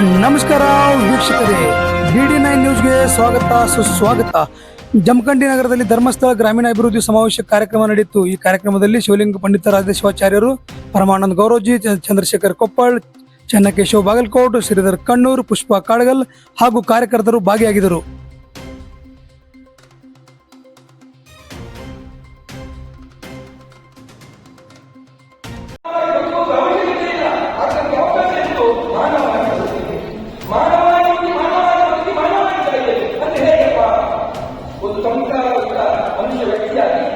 ನಮಸ್ಕಾರ ವೀಕ್ಷಕರೇ, D nine ನ್ಯೂಸ್ಗೆ ಸ್ವಾಗತ, ಸುಸ್ವಾಗತ. ಜಮಖಂಡಿ ನಗರದಲ್ಲಿ ಧರ್ಮಸ್ಥಳ ಗ್ರಾಮೀಣ ಅಭಿವೃದ್ಧಿ ಸಮಾವೇಶ ಕಾರ್ಯಕ್ರಮ ನಡೆಯಿತು. ಈ ಕಾರ್ಯಕ್ರಮದಲ್ಲಿ ಶಿವಲಿಂಗ ಪಂಡಿತ ರಾಜೇಶ್ವಾಚಾರ್ಯರು ಪರಮಾನಂದ ಗೌರೋಜಿ, ಚ- ಚಂದ್ರಶೇಖರ್ ಕೊಪ್ಪಳ್, ಚನ್ನಕೇಶವ್ ಬಾಗಲಕೋಟ್, ಶ್ರೀಧರ್ ಕಣ್ಣೂರ್, ಪುಷ್ಪ ಕಾಡಗಲ್ ಹಾಗೂ ಕಾರ್ಯಕರ್ತರು ಭಾಗಿಯಾಗಿದ್ದರು. ವ್ಯಕ್ತಿಯಾಗಿ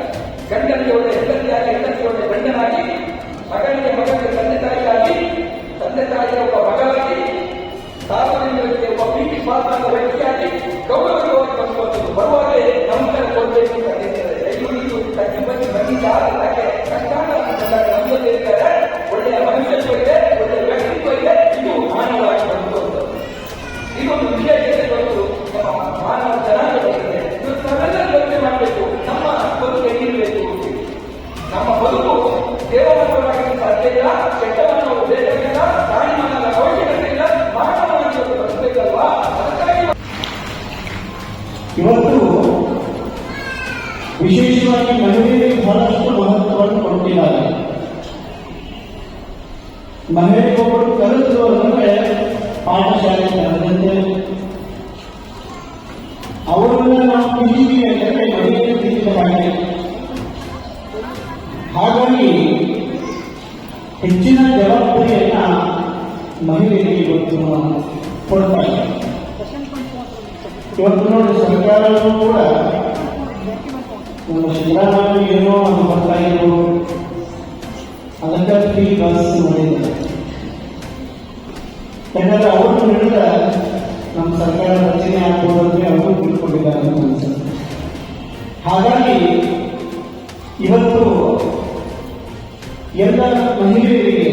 ಗಂಡನಿಗೆ ಒಳ್ಳೆ ಹೆಂಡತಿಯಾಗಿ ಹೆಂಡತಿಗೆ ಒಳ್ಳೆ ಗಂಡನಾಗಿ ಮಗನಿಗೆ ಮಗನಿಗೆ ತಂದೆ ತಾಯಿಯಾಗಿ ತಂದೆ ತಾಯಿಯ ಒಬ್ಬ ಮಗನಾಗಿ ಸಾರ್ವಜನಿಕರಿಗೆ ಒಬ್ಬ ಪ್ರೀತಿ ಪಾತ್ರ ವ್ಯಕ್ತಿಯಾಗಿ ಗೌರವವಾಗಿ ಬದುಕುವಂಥದ್ದು ಬರುವಾಗಲೇ ನಮಸ್ಕಾರ ಕೊಡಬೇಕು ಅಂತ ಹೇಳ್ತಾರೆ. ದಯವಿಟ್ಟು ತಗ್ಗಿ ಬನ್ನಿ ಬನ್ನಿ ಯಾರು ಯಾಕೆ ನಮ್ಮ ಜೊತೆ ಇರ್ತಾರೆ ಒಳ್ಳೆಯ ಮನುಷ್ಯತ್ವ ಇದೆ. ಇಲ್ಲ ಕೆಟ್ಟವನ್ನು ನಾವು ತಾಯಿ ಪ್ರಾಣಿಮಾನದ ಅವಶ್ಯಕತೆ ಇಲ್ಲ ಮಾನವನ ಜೊತೆ ಅದಕ್ಕಾಗಿ ಇವತ್ತು ವಿಶೇಷವಾಗಿ ಮಹಿಳೆಯರಿಗೆ ಬಹಳಷ್ಟು ಮಹತ್ವವನ್ನು ಕೊಟ್ಟಿದ್ದಾರೆ ಮಹಿಳೆಯೊಬ್ಬರು ಕಲಿತು ಅಂದರೆ ಪಾಠಶಾಲೆ ಕರೆದಂತೆ ಅವರನ್ನ ನಾವು ತಿಳಿದೀವಿ ಅಂತಂದ್ರೆ ಮಹಿಳೆಯರು ತಿಳಿದ ಹಾಗೆ ಹಾಗಾಗಿ ಹೆಚ್ಚಿನ ಜವಾಬ್ದಾರಿಯನ್ನ ಮಹಿಳೆಯರಿಗೆ ಇವತ್ತು ಕೊಡ್ತಾ ಇದೆ ಇವತ್ತು ನೋಡಿ ಸರ್ಕಾರವೂ ಕೂಡ ನಮ್ಮ ಸಿದ್ದರಾಮಯ್ಯ ಏನೋ ಬರ್ತಾ ಇದ್ರು. ಅದಕ್ಕೆ ಫ್ರೀ ಬಸ್ ಮಾಡಿದ್ದಾರೆ ಯಾಕಂದ್ರೆ ಅವರು ಹೇಳಿದ ನಮ್ಮ ಸರ್ಕಾರ ರಚನೆ ಆಗ್ಬೋದು ಅಂದ್ರೆ ಅವರು ತಿಳ್ಕೊಂಡಿದ್ದಾರೆ ಅಂತ ಅನ್ಸುತ್ತೆ. ಹಾಗಾಗಿ ಎಲ್ಲ ಮಹಿಳೆಯರಿಗೆ